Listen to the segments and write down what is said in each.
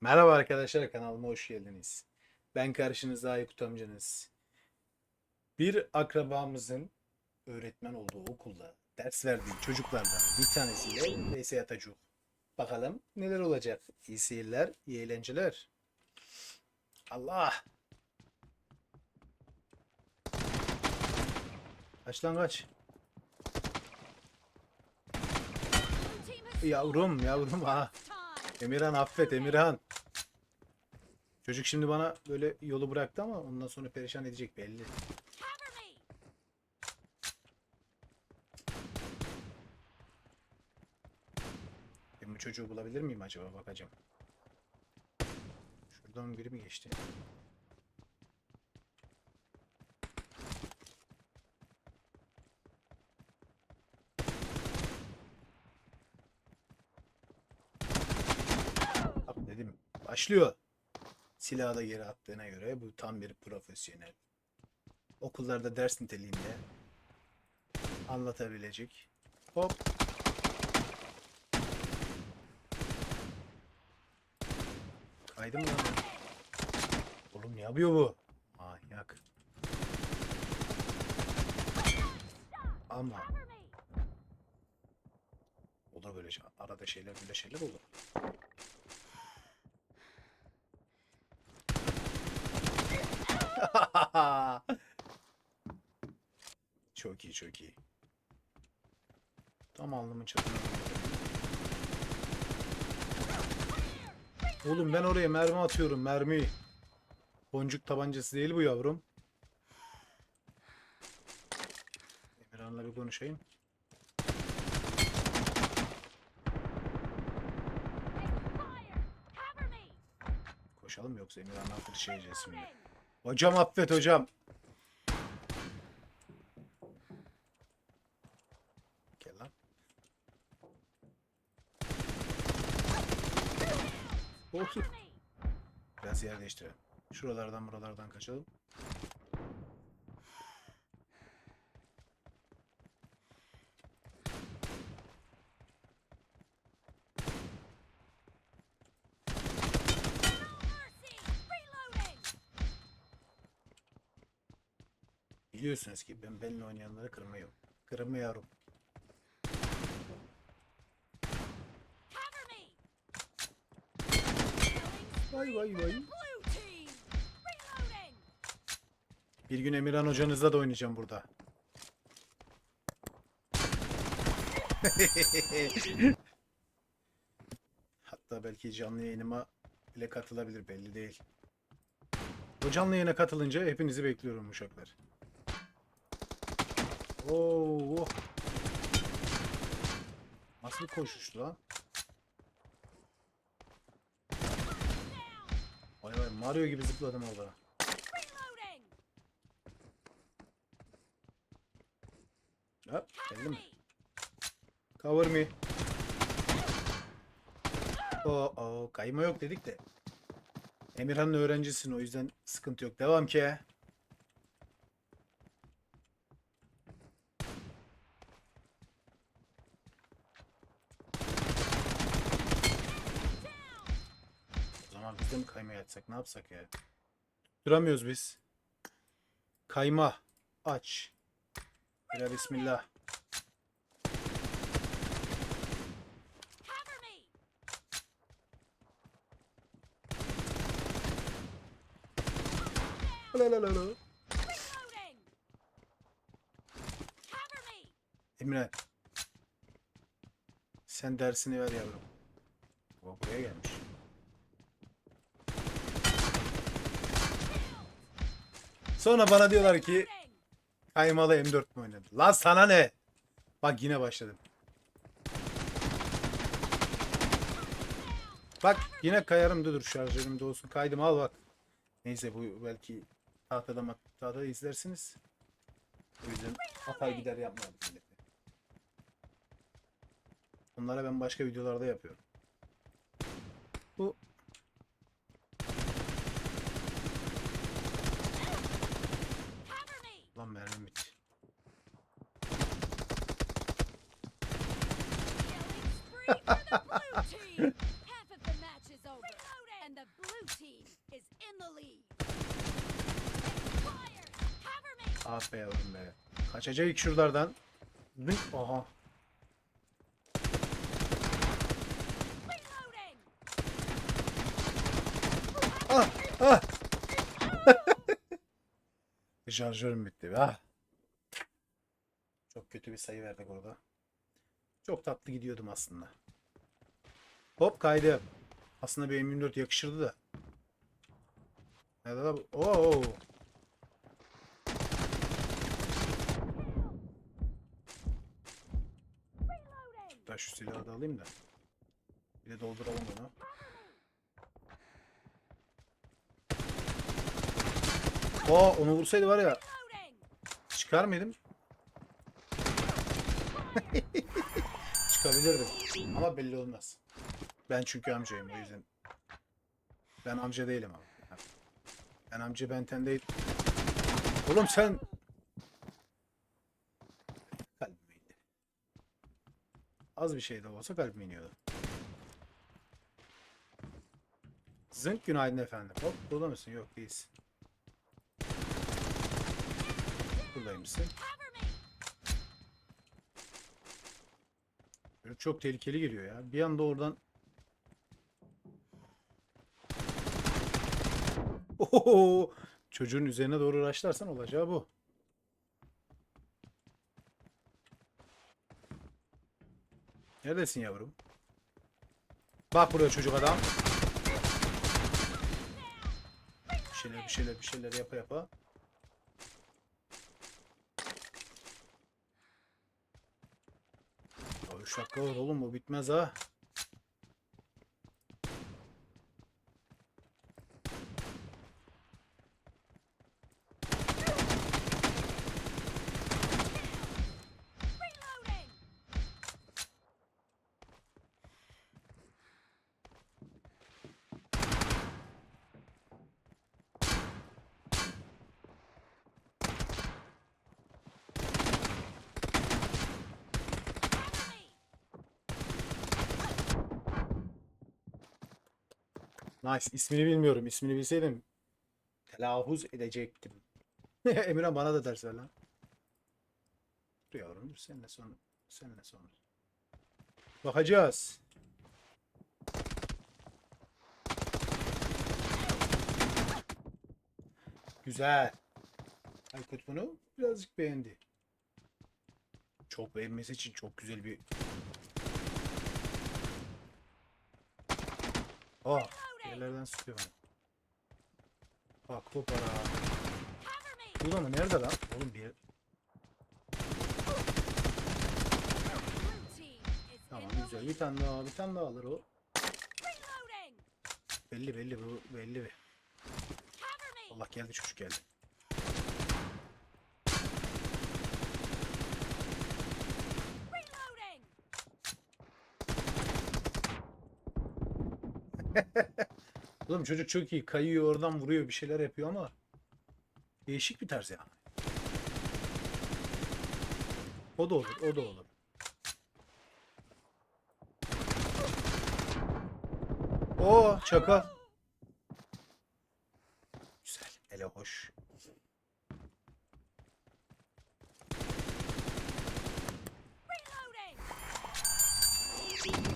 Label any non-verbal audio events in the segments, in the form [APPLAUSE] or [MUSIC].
Merhaba arkadaşlar kanalıma hoş geldiniz. Ben karşınızda Aykut amcanız. Bir akrabamızın öğretmen olduğu okulda ders verdiği çocuklardan bir tanesiyle Veysel Yatacuk. Bakalım neler olacak. İyi seyirler, iyi eğlenceler. Allah! Kaç lan kaç. Yavrum yavrum ha. Emirhan affet Emirhan. Çocuk şimdi bana böyle yolu bıraktı ama ondan sonra perişan edecek belli. Ben bu çocuğu bulabilir miyim acaba bakacağım. Şuradan biri mi geçti? Bak dedim. Başlıyor. Silahı da geri attığına göre bu tam bir profesyonel. Okullarda ders niteliğinde anlatabilecek. Hop. Kaydı mı? Oğlum ne yapıyor bu? Manyak. Ama o da böyle şey- arada şeyler böyle şeyler olur. Çok iyi çok iyi. Tam alnımın çatına. Oğlum ben oraya mermi atıyorum mermi. Boncuk tabancası değil bu yavrum. Emirhan'la bir konuşayım. Koşalım yoksa Emirhan'la atışacağız şimdi. Hocam affet hocam. Gel lan. Olsun. Biraz yer değiştirelim. Şuralardan buralardan kaçalım. Biliyorsunuz ki ben benimle oynayanları kırmıyorum. Kırmıyorum. Vay vay vay. Bir gün Emirhan hocanızla da oynayacağım burada. [LAUGHS] Hatta belki canlı yayınıma bile katılabilir belli değil. O canlı yayına katılınca hepinizi bekliyorum uşaklar. Oo. oh. Nasıl koşuştu lan? Vay vay Mario gibi zıpladım orada. Ha, geldi mi? Cover me. Oo, oo, kayma yok dedik de. Emirhan'ın öğrencisin o yüzden sıkıntı yok. Devam ki. O zaman biz de mi kaymaya açsak? Ne yapsak ya? Duramıyoruz biz. Kayma. Aç. Bila bismillah. La la la la. Emre. Sen dersini ver yavrum. O buraya gelmiş. Sonra bana diyorlar ki kaymalı M4 mü oynadı? Lan sana ne? Bak yine başladım. Bak yine kayarım dur dur şarjörüm de olsun. Kaydım al bak. Neyse bu belki tahtada tahtada izlersiniz. O yüzden atar gider yapmayalım. Onlara ben başka videolarda yapıyorum. Bu Ah be yavrum be. Kaçacak şuralardan. Aha. Ah, ah. [LAUGHS] Şarjörüm bitti. Ah. Çok kötü bir sayı verdik orada. Çok tatlı gidiyordum aslında. Hop kaydı. Aslında bir M24 yakışırdı da. Nerede bu? Oo. Ben şu silahı da alayım da. Bir de dolduralım onu. Oo onu vursaydı var ya çıkar mıydım? [LAUGHS] Çıkabilirdim. Ama belli olmaz. Ben çünkü amcayım o yüzden. Ben amca değilim ama. Ben amca benten değil. Oğlum sen... Kalbime indi. Az bir şey de olsa kalbime iniyordu. Zınk günaydın efendim. Hop burada mısın? Yok değilsin. Buradaymışsın. Çok tehlikeli geliyor ya. Bir anda oradan Oho! [LAUGHS] Çocuğun üzerine doğru raşlarsan olacağı bu. Neredesin yavrum? Bak buraya çocuk adam. Bir şeyler bir şeyler bir şeyler yapa yapa. Ya üç dakika var oğlum bu bitmez ha. Nice. İsmini bilmiyorum. İsmini bilseydim telaffuz edecektim. [LAUGHS] Emirhan bana da ders ver lan. Dur yavrum seninle sonra. Seninle sonra. Bakacağız. Güzel. Aykut bunu birazcık beğendi. Çok beğenmesi için çok güzel bir... Oh, yerlerden sıkıyor bana. Bak kopara. Burada mı? Nerede lan? Oğlum bir... Tamam güzel. Bir tane daha, bir tane daha alır o. Belli belli bu belli bir. Allah geldi çocuk geldi. [LAUGHS] Oğlum çocuk çok iyi. Kayıyor oradan vuruyor bir şeyler yapıyor ama değişik bir tarz ya. O da olur, o da olur. O çaka. Güzel, ele hoş.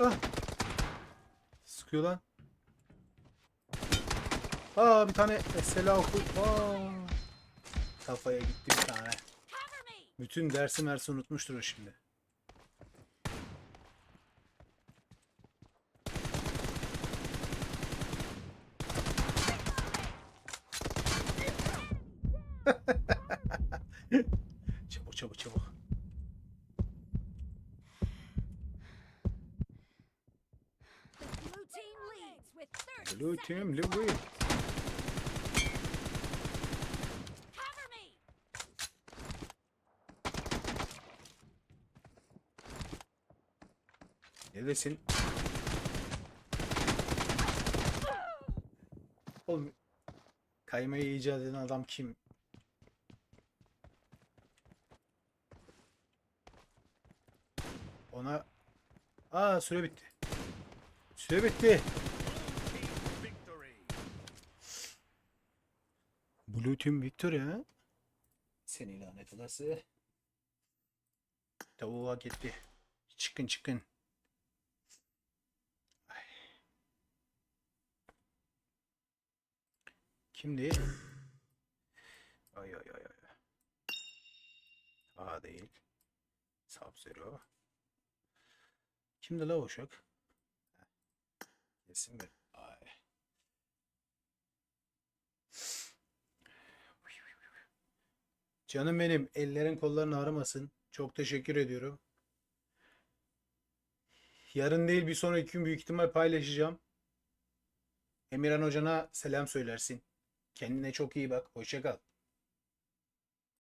Ah. Sıkıyor lan. Aa bir tane mesela oku. Aa. Kafaya gitti bir tane. Bütün dersi mersi unutmuştur o şimdi. [LAUGHS] çabuk çabuk çabuk. Blue team Louis. Neredesin? Oğlum kaymayı icat eden adam kim? Ona Aa süre bitti. Süre bitti. Blue Team Victory ha? Seni lanet olası. Tavuğu hak etti. Çıkın çıkın. Kimdi? Ay ay ay ay. A değil. Sub-Zero. Kimdi la o uşak? Kesin mi? Ay. Canım benim ellerin kolların ağrımasın. Çok teşekkür ediyorum. Yarın değil bir sonraki gün büyük ihtimal paylaşacağım. Emirhan hocana selam söylersin. Kendine çok iyi bak. Hoşça kal.